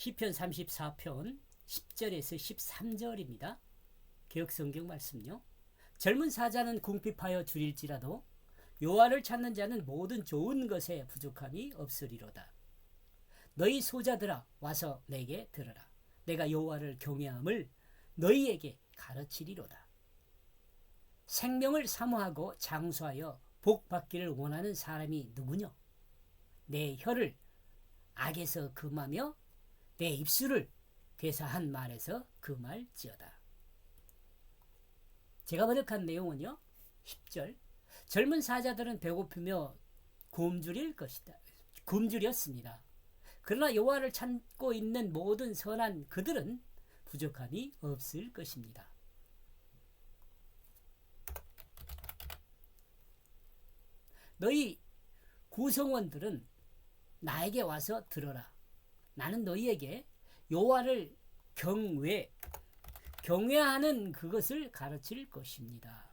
시편 34편 10절에서 13절입니다. 개혁 성경 말씀요. 젊은 사자는 궁핍하여 줄일지라도 요한을 찾는 자는 모든 좋은 것에 부족함이 없으리로다. 너희 소자들아 와서 내게 들으라. 내가 여호와를 경외함을 너희에게 가르치리로다. 생명을 사모하고 장수하여 복 받기를 원하는 사람이 누구냐? 내 혀를 악에서 금하며 내 입술을 괴사한 말에서 금할지어다. 제가 번역한 내용은요. 10절 젊은 사자들은 배고프며 굶주릴 것이다. 굶주렸습니다. 그러나 여호와를 찾고 있는 모든 선한 그들은 부족함이 없을 것입니다. 너희 구성원들은 나에게 와서 들어라. 나는 너희에게 여호와를 경외 경외하는 그것을 가르칠 것입니다.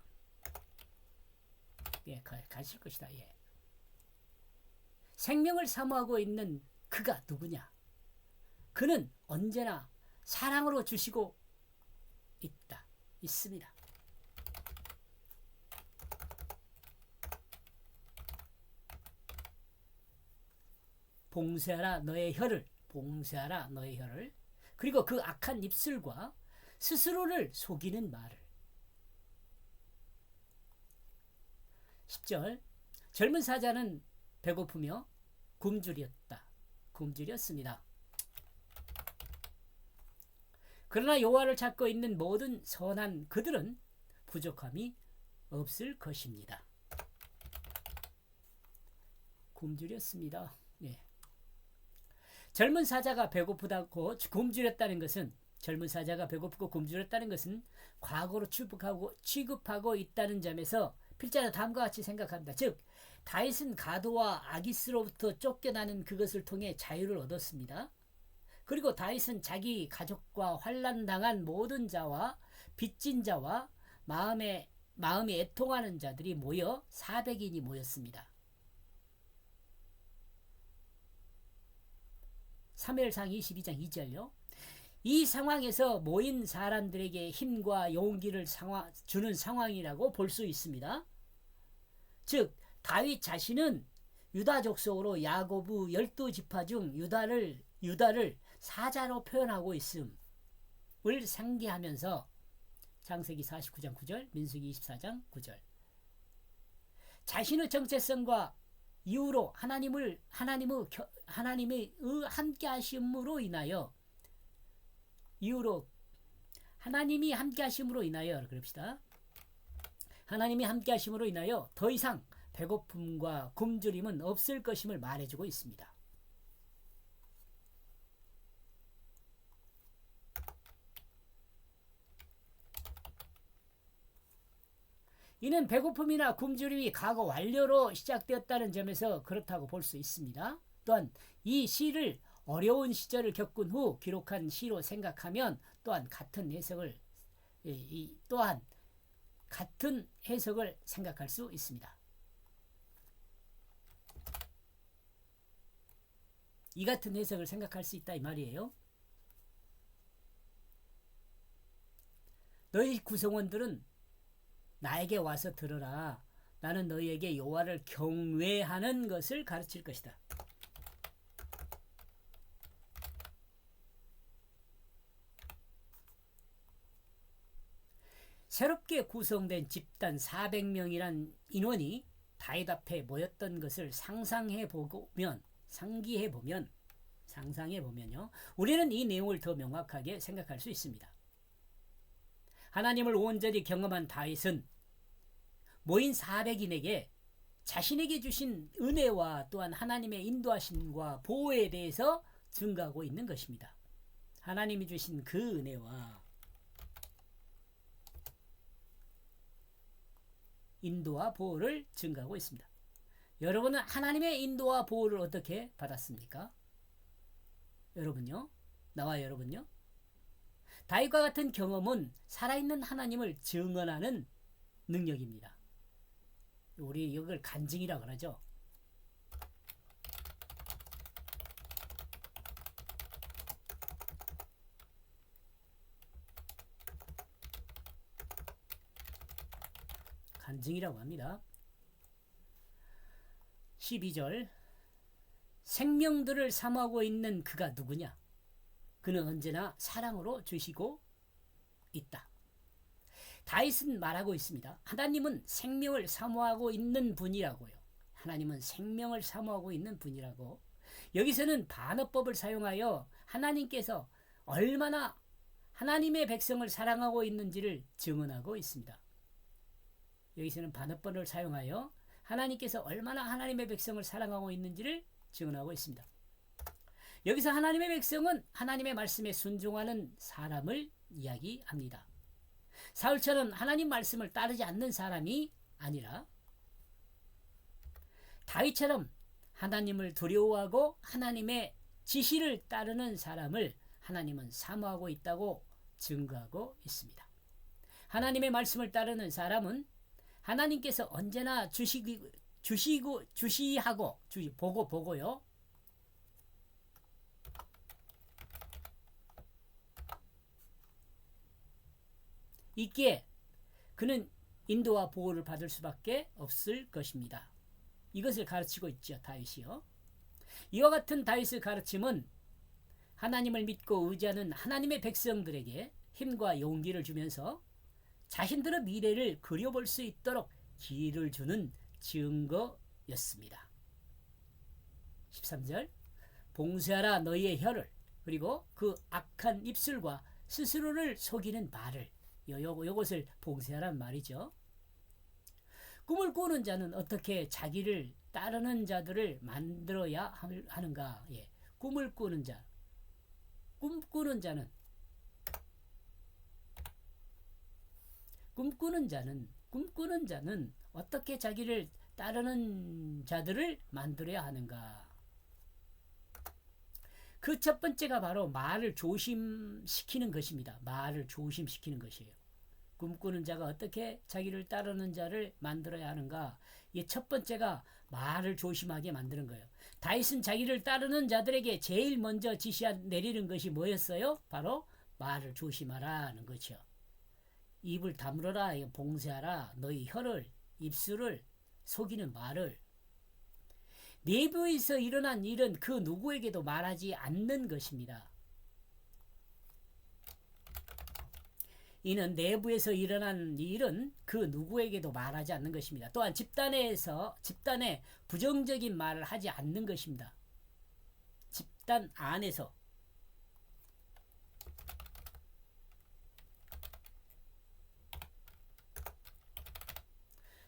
예, 가, 가실 것이다. 예. 생명을 사모하고 있는 그가 누구냐? 그는 언제나 사랑으로 주시고 있다. 있습니다. 봉쇄하라 너의 혀를 봉쇄하라 너의 혀를 그리고 그 악한 입술과 스스로를 속이는 말을 10절 젊은 사자는 배고프며 굶주렸다. 굶주렸습니다. 그러나 여호와를 찾고 있는 모든 선한 그들은 부족함이 없을 것입니다. 굶주렸습니다. 예. 젊은 사자가 배고프다고 굶주렸다는 것은 젊은 사자가 배고프고 굶주렸다는 것은 과거로 취급하고 취급하고 있다는 점에서 필자는 다음과 같이 생각합니다. 즉 다윗은 가도와 아기스로부터 쫓겨나는 그것을 통해 자유를 얻었습니다. 그리고 다윗은 자기 가족과 환란 당한 모든 자와 빚진 자와 마음에 마음이 애통하는 자들이 모여 400인이 모였습니다. 3일상 22장 2절요. 이 상황에서 모인 사람들에게 힘과 용기를 상화, 주는 상황이라고 볼 수 있습니다. 즉 다윗 자신은 유다 족속으로 야고부 열두 지파 중 유다를 유다를 사자로 표현하고 있음을 상기하면서 창세기 49장 9절, 민수기 24장 9절. 자신의 정체성과 이유로 하나님을 하나님의 하나님의 함께 하심으로 인하여 이유로 하나님이 함께 하심으로 인하여 그럽시다. 하나님이 함께 하심으로 인하여 더 이상 배고픔과 굶주림은 없을 것임을 말해주고 있습니다. 이는 배고픔이나 굶주림이 과거 완료로 시작되었다는 점에서 그렇다고 볼 수 있습니다. 또한 이 시를 어려운 시절을 겪은 후 기록한 시로 생각하면 또한 같은 해석을 또한 같은 해석을 생각할 수 있습니다. 이 같은 해석을 생각할 수 있다 이 말이에요. 너희 구성원들은 나에게 와서 들으라. 나는 너희에게 여호와를 경외하는 것을 가르칠 것이다. 새롭게 구성된 집단 400명이란 인원이 다윗 앞에 모였던 것을 상상해 보면 상기해 보면 상상해 보면요. 우리는 이 내용을 더 명확하게 생각할 수 있습니다. 하나님을 온전히 경험한 다윗은 모인 400인에게 자신에게 주신 은혜와 또한 하나님의 인도하심과 보호에 대해서 증가하고 있는 것입니다. 하나님이 주신 그 은혜와 인도와 보호를 증가하고 있습니다. 여러분은 하나님의 인도와 보호를 어떻게 받았습니까? 여러분요? 나와 여러분요? 다윗과 같은 경험은 살아있는 하나님을 증언하는 능력입니다. 우리 이걸 간증이라 그러죠. 간증이라고 합니다. 12절 생명들을 삼하고 있는 그가 누구냐? 그는 언제나 사랑으로 주시고 있다. 다윗은 말하고 있습니다. 하나님은 생명을 사모하고 있는 분이라고요. 하나님은 생명을 사모하고 있는 분이라고. 여기서는 반어법을 사용하여 하나님께서 얼마나 하나님의 백성을 사랑하고 있는지를 증언하고 있습니다. 여기서는 반어법을 사용하여 하나님께서 얼마나 하나님의 백성을 사랑하고 있는지를 증언하고 있습니다. 여기서 하나님의 백성은 하나님의 말씀에 순종하는 사람을 이야기합니다. 사울처럼 하나님 말씀을 따르지 않는 사람이 아니라 다윗처럼 하나님을 두려워하고 하나님의 지시를 따르는 사람을 하나님은 사모하고 있다고 증거하고 있습니다. 하나님의 말씀을 따르는 사람은 하나님께서 언제나 주시고 주시고 주시하고 주시 보고 보고요. 있기에 그는 인도와 보호를 받을 수밖에 없을 것입니다. 이것을 가르치고 있죠 다윗이요. 이와 같은 다윗의 가르침은 하나님을 믿고 의지하는 하나님의 백성들에게 힘과 용기를 주면서 자신들의 미래를 그려볼 수 있도록 기회를 주는 증거였습니다. 13절 봉쇄하라 너희의 혀를 그리고 그 악한 입술과 스스로를 속이는 말을 요것을 봉쇄하란 말이죠. 꿈을 꾸는 자는 어떻게 자기를 따르는 자들을 만들어야 하는가? 예. 꿈을 꾸는 자. 꿈꾸는 자는 꿈꾸는 자는 꿈꾸는 자는 어떻게 자기를 따르는 자들을 만들어야 하는가? 그 첫 번째가 바로 말을 조심시키는 것입니다. 말을 조심시키는 것이에요. 꿈꾸는 자가 어떻게 자기를 따르는 자를 만들어야 하는가? 이 첫 번째가 말을 조심하게 만드는 거예요. 다윗은 자기를 따르는 자들에게 제일 먼저 지시 내리는 것이 뭐였어요? 바로 말을 조심하라는 거죠. 입을 다물어라, 봉쇄하라, 너희 혀를, 입술을 속이는 말을. 내부에서 일어난 일은 그 누구에게도 말하지 않는 것입니다. 이는 내부에서 일어난 일은 그 누구에게도 말하지 않는 것입니다. 또한 집단에서 집단에 부정적인 말을 하지 않는 것입니다. 집단 안에서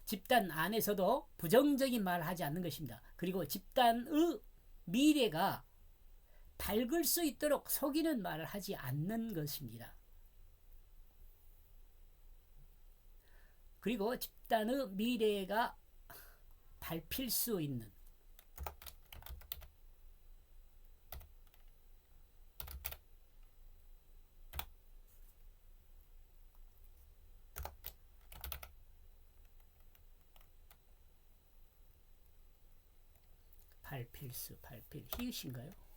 집단 안에서도 부정적인 말을 하지 않는 것입니다. 그리고 집단의 미래가 밝을 수 있도록 속이는 말을 하지 않는 것입니다. 그리고 집단의 미래가 밟힐 수 있는 발필 수 발필 히읗인가요?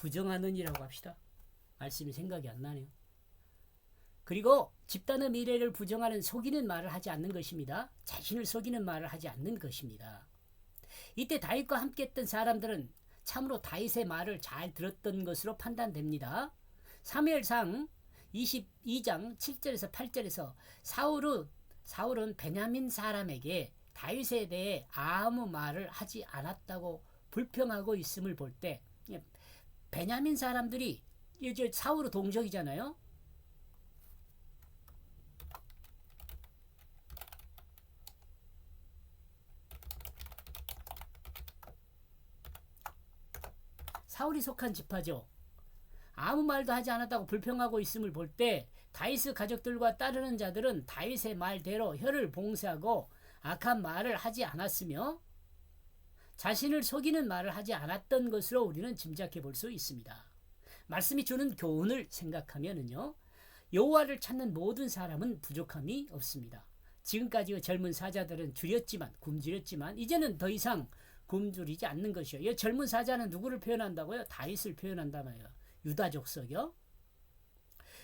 부정하는이라고 합시다. 말씀이 생각이 안 나네요. 그리고 집단의 미래를 부정하는 속이는 말을 하지 않는 것입니다. 자신을 속이는 말을 하지 않는 것입니다. 이때 다윗과 함께 했던 사람들은 참으로 다윗의 말을 잘 들었던 것으로 판단됩니다. 3일상 22장 7절에서 8절에서 사울은 사울은 베냐민 사람에게 다윗에 대해 아무 말을 하지 않았다고 불평하고 있음을 볼때 베냐민 사람들이 이제 사울의 동족이잖아요. 사울이 속한 지파죠. 아무 말도 하지 않았다고 불평하고 있음을 볼 때 다윗의 가족들과 따르는 자들은 다윗의 말대로 혀를 봉쇄하고 악한 말을 하지 않았으며 자신을 속이는 말을 하지 않았던 것으로 우리는 짐작해 볼 수 있습니다. 말씀이 주는 교훈을 생각하면은요. 여호와를 찾는 모든 사람은 부족함이 없습니다. 지금까지 젊은 사자들은 줄였지만 굶주렸지만 이제는 더 이상 굶주리지 않는 것이요. 이 젊은 사자는 누구를 표현한다고요? 다윗을 표현한다나요. 유다 족속이요.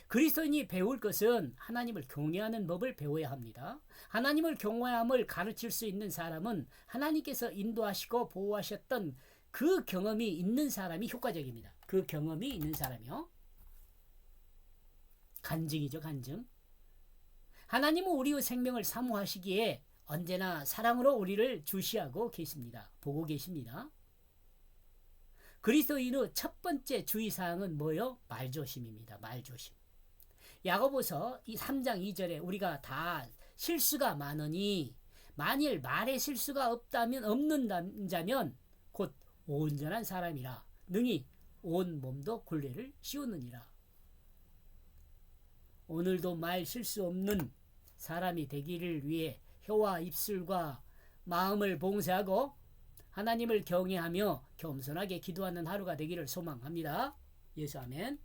그리스도인이 배울 것은 하나님을 경외하는 법을 배워야 합니다. 하나님을 경외함을 가르칠 수 있는 사람은 하나님께서 인도하시고 보호하셨던 그 경험이 있는 사람이 효과적입니다. 그 경험이 있는 사람이요. 간증이죠, 간증. 하나님은 우리의 생명을 사모하시기에 언제나 사랑으로 우리를 주시하고 계십니다. 보고 계십니다. 그리스도인의 첫 번째 주의사항은 뭐요? 말조심입니다. 말조심. 야고보서 이 3장 2절에 우리가 다 실수가 많으니 만일 말에 실수가 없다면 없는 자면 곧 온전한 사람이라 능히 온 몸도 굴레를 씌우느니라. 오늘도 말 실수 없는 사람이 되기를 위해 혀와 입술과 마음을 봉쇄하고 하나님을 경외하며 겸손하게 기도하는 하루가 되기를 소망합니다. 예수 아멘.